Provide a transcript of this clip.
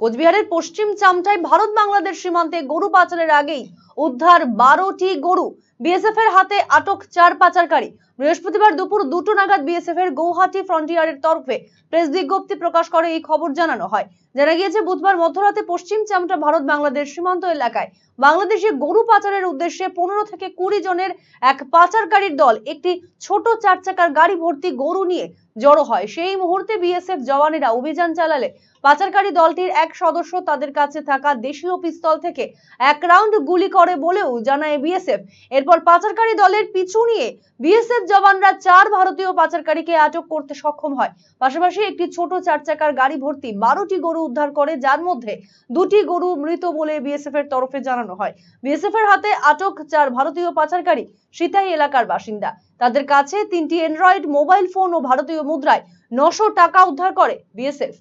কোচবিহারের পশ্চিম চামটায় ভারত বাংলাদেশ সীমান্তে গরু পাচারের আগেই উদ্ধার বারোটি গরু বিএসএফ এর হাতে আটক চার পাচারকারী। বৃহস্পতিবার দুপুর দুটো নাগাদ বিএসএফ এর গৌহাটি ফ্রন্টিয়ারের তরফে প্রেস বিজ্ঞপ্তি প্রকাশ করে এই খবর জানানো হয়। জানা গিয়েছে, বুধবার মধ্যরাতে পশ্চিম চামটা ভারত বাংলাদেশ সীমান্ত এলাকায় বাংলাদেশে গরু পাচারের উদ্দেশ্যে পনেরো থেকে কুড়ি জনের এক পাচারকারীর দল একটি ছোট চার চাকার গাড়ি ভর্তি গরু নিয়ে জড়ো হয়। সেই মুহূর্তে বিএসএফ জওয়ানেরা অভিযান চালালে পাচারকারী দলটির এক সদস্য তাদের কাছে থাকা দেশীয় পিস্তল থেকে এক রাউন্ড গুলি করে বলেও জানায় বিএসএফ। এরপর পাচারকারী দলের পিছু নিয়ে বিএসএফ জওয়ানরা চার ভারতীয় পাচারকারীকে আটক করতে সক্ষম হয়। পাশাপাশি একটি ছোট চার চাকার গাড়ি ভর্তি বারোটি গরু উদ্ধার করে, যার মধ্যে দুটি গরু মৃত বলে বিএসএফ এর তরফে জানানো হয়। বিএসএফ এর হাতে আটক চার ভারতীয় পাচারকারী সিতাই এলাকার বাসিন্দা। তাদের কাছে তিনটি অ্যান্ড্রয়েড মোবাইল ফোন ও ভারতীয় মুদ্রায় নশো টাকা উদ্ধার করে বিএসএফ।